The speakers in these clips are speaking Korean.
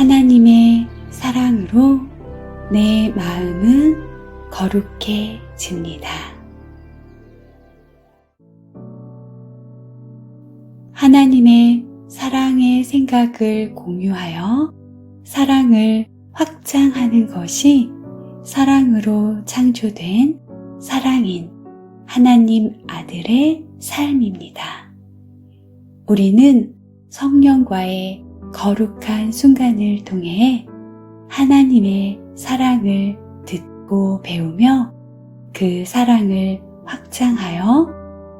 하나님의 사랑으로 내 마음은 거룩해집니다. 하나님의 사랑의 생각을 공유하여 사랑을 확장하는 것이 사랑으로 창조된 사랑인 하나님 아들의 삶입니다. 우리는 성령과의 거룩한 순간을 통해 하나님의 사랑을 듣고 배우며 그 사랑을 확장하여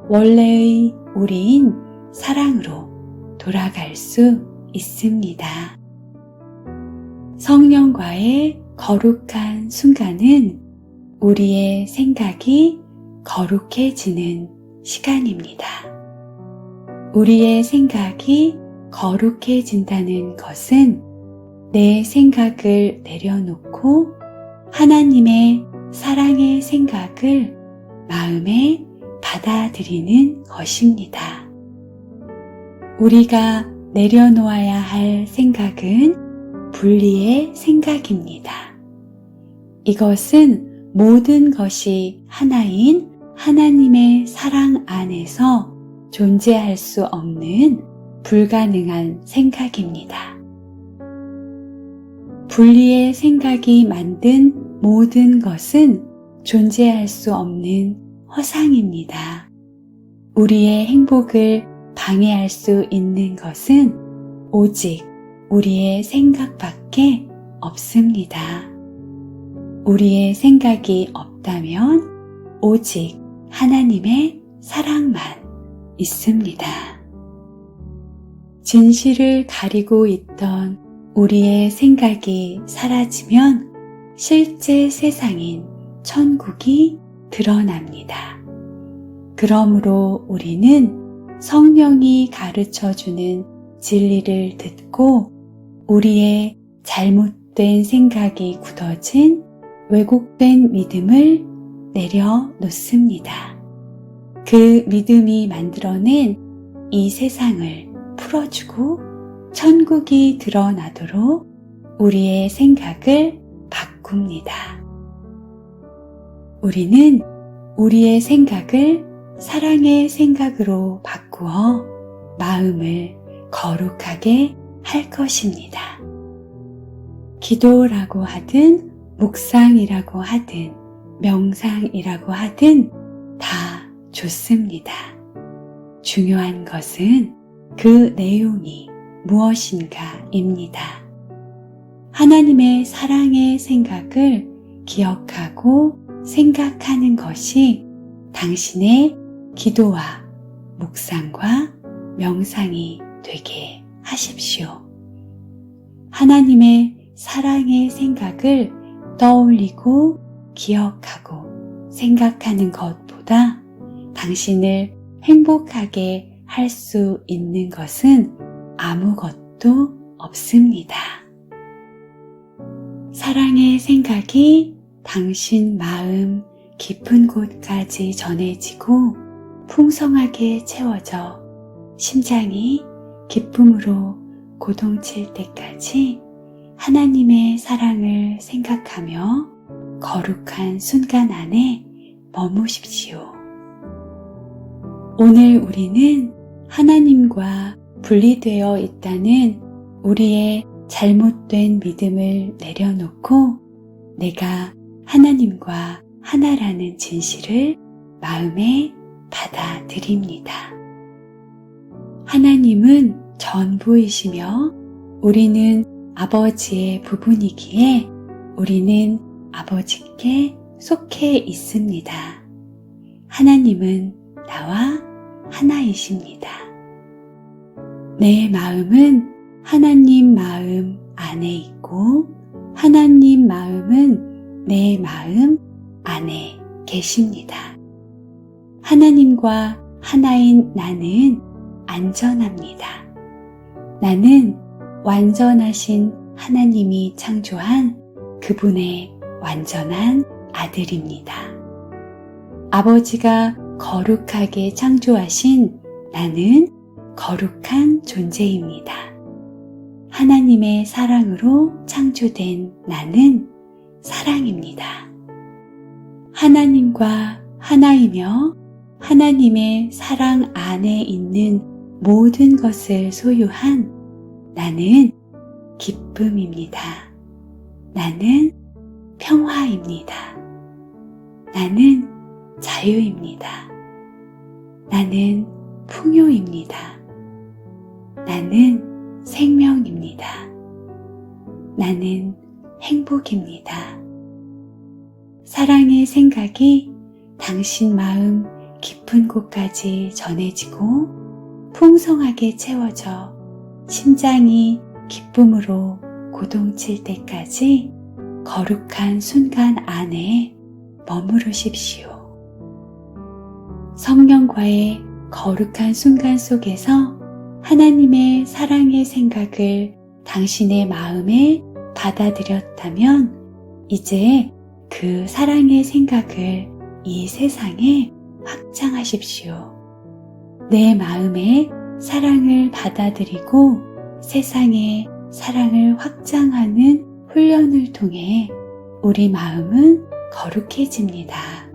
원래의 우리인 사랑으로 돌아갈 수 있습니다. 성령과의 거룩한 순간은 우리의 생각이 거룩해지는 시간입니다. 우리의 생각이 거룩해진다는 것은 내 생각을 내려놓고 하나님의 사랑의 생각을 마음에 받아들이는 것입니다. 우리가 내려놓아야 할 생각은 분리의 생각입니다. 이것은 모든 것이 하나인 하나님의 사랑 안에서 존재할 수 없는 불가능한 생각입니다. 분리의 생각이 만든 모든 것은 존재할 수 없는 허상입니다. 우리의 행복을 방해할 수 있는 것은 오직 우리의 생각밖에 없습니다. 우리의 생각이 없다면 오직 하나님의 사랑만 있습니다. 진실을 가리고 있던 우리의 생각이 사라지면 실제 세상인 천국이 드러납니다. 그러므로 우리는 성령이 가르쳐 주는 진리를 듣고 우리의 잘못된 생각이 굳어진 왜곡된 믿음을 내려놓습니다. 그 믿음이 만들어낸 이 세상을 풀어주고 천국이 드러나도록 우리의 생각을 바꿉니다. 우리는 우리의 생각을 사랑의 생각으로 바꾸어 마음을 거룩하게 할 것입니다. 기도라고 하든 묵상이라고 하든 명상이라고 하든 다 좋습니다. 중요한 것은 그 내용이 무엇인가입니다. 하나님의 사랑의 생각을 기억하고 생각하는 것이 당신의 기도와 묵상과 명상이 되게 하십시오. 하나님의 사랑의 생각을 떠올리고 기억하고 생각하는 것보다 당신을 행복하게 할 수 있는 것은 아무것도 없습니다. 사랑의 생각이 당신 마음 깊은 곳까지 전해지고 풍성하게 채워져 심장이 기쁨으로 고동칠 때까지 하나님의 사랑을 생각하며 거룩한 순간 안에 머무십시오. 오늘 우리는 하나님과 분리되어 있다는 우리의 잘못된 믿음을 내려놓고 내가 하나님과 하나라는 진실을 마음에 받아들입니다. 하나님은 전부이시며 우리는 아버지의 부분이기에 우리는 아버지께 속해 있습니다. 하나님은 나와 하나이십니다. 내 마음은 하나님 마음 안에 있고 하나님 마음은 내 마음 안에 계십니다. 하나님과 하나인 나는 안전합니다. 나는 완전하신 하나님이 창조한 그분의 완전한 아들입니다. 아버지가 거룩하게 창조하신 나는 거룩한 존재입니다. 하나님의 사랑으로 창조된 나는 사랑입니다. 하나님과 하나이며 하나님의 사랑 안에 있는 모든 것을 소유한 나는 기쁨입니다. 나는 평화입니다. 나는 자유입니다. 나는 풍요입니다. 나는 생명입니다. 나는 행복입니다. 사랑의 생각이 당신 마음 깊은 곳까지 전해지고 풍성하게 채워져 심장이 기쁨으로 고동칠 때까지 거룩한 순간 안에 머무르십시오. 성령과의 거룩한 순간 속에서 하나님의 사랑의 생각을 당신의 마음에 받아들였다면 이제 그 사랑의 생각을 이 세상에 확장하십시오. 내 마음에 사랑을 받아들이고 세상에 사랑을 확장하는 훈련을 통해 우리 마음은 거룩해집니다.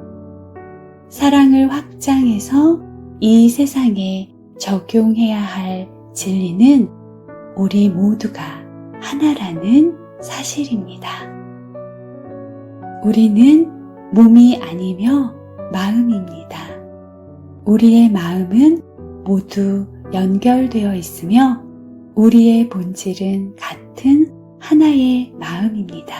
사랑을 확장해서 이 세상에 적용해야 할 진리는 우리 모두가 하나라는 사실입니다. 우리는 몸이 아니며 마음입니다. 우리의 마음은 모두 연결되어 있으며 우리의 본질은 같은 하나의 마음입니다.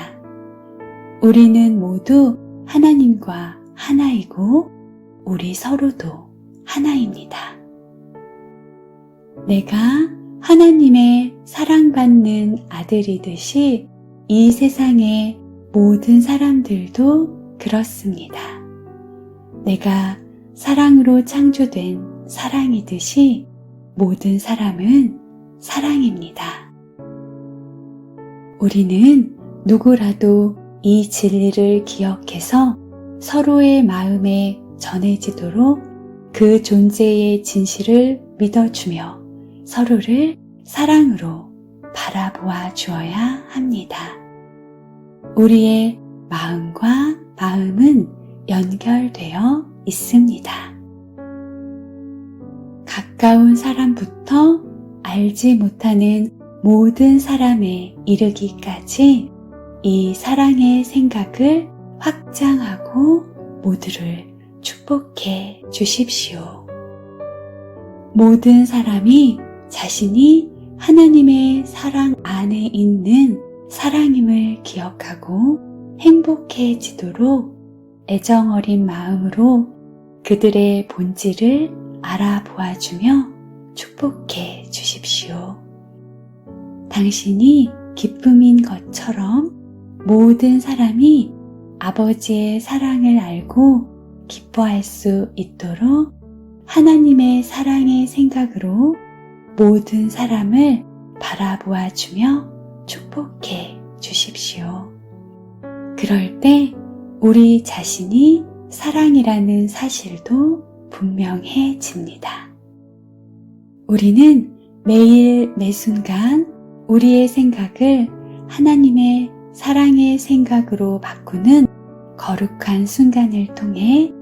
우리는 모두 하나님과 하나이고 우리 서로도 하나입니다. 내가 하나님의 사랑받는 아들이듯이 이 세상의 모든 사람들도 그렇습니다. 내가 사랑으로 창조된 사랑이듯이 모든 사람은 사랑입니다. 우리는 누구라도 이 진리를 기억해서 서로의 마음에 전해지도록 그 존재의 진실을 믿어주며 서로를 사랑으로 바라보아 주어야 합니다. 우리의 마음과 마음은 연결되어 있습니다. 가까운 사람부터 알지 못하는 모든 사람에 이르기까지 이 사랑의 생각을 확장하고 모두를 축복해 주십시오. 모든 사람이 자신이 하나님의 사랑 안에 있는 사랑임을 기억하고 행복해지도록 애정 어린 마음으로 그들의 본질을 알아보아 주며 축복해 주십시오. 당신이 기쁨인 것처럼 모든 사람이 아버지의 사랑을 알고 기뻐할 수 있도록 하나님의 사랑의 생각으로 모든 사람을 바라보아 주며 축복해 주십시오. 그럴 때 우리 자신이 사랑이라는 사실도 분명해집니다. 우리는 매일 매순간 우리의 생각을 하나님의 사랑의 생각으로 바꾸는 거룩한 순간을 통해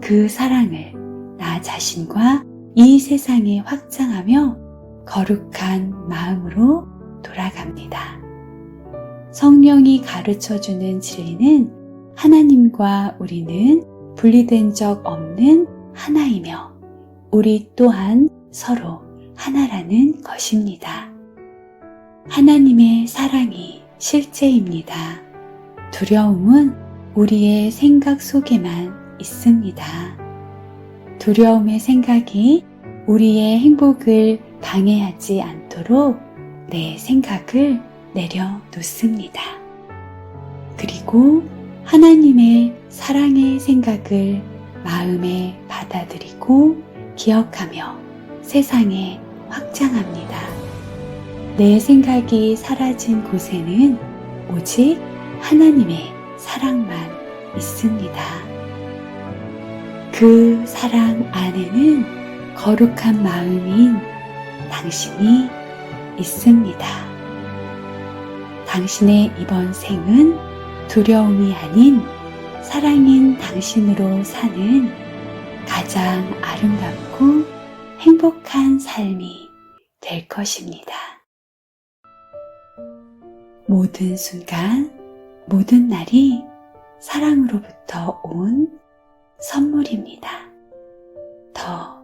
그 사랑을 나 자신과 이 세상에 확장하며 거룩한 마음으로 돌아갑니다. 성령이 가르쳐 주는 진리는 하나님과 우리는 분리된 적 없는 하나이며 우리 또한 서로 하나라는 것입니다. 하나님의 사랑이 실제입니다. 두려움은 우리의 생각 속에만 있습니다. 두려움의 생각이 우리의 행복을 방해하지 않도록 내 생각을 내려놓습니다. 그리고 하나님의 사랑의 생각을 마음에 받아들이고 기억하며 세상에 확장합니다. 내 생각이 사라진 곳에는 오직 하나님의 사랑만 있습니다. 그 사랑 안에는 거룩한 마음인 당신이 있습니다. 당신의 이번 생은 두려움이 아닌 사랑인 당신으로 사는 가장 아름답고 행복한 삶이 될 것입니다. 모든 순간, 모든 날이 사랑으로부터 온 선물입니다. 더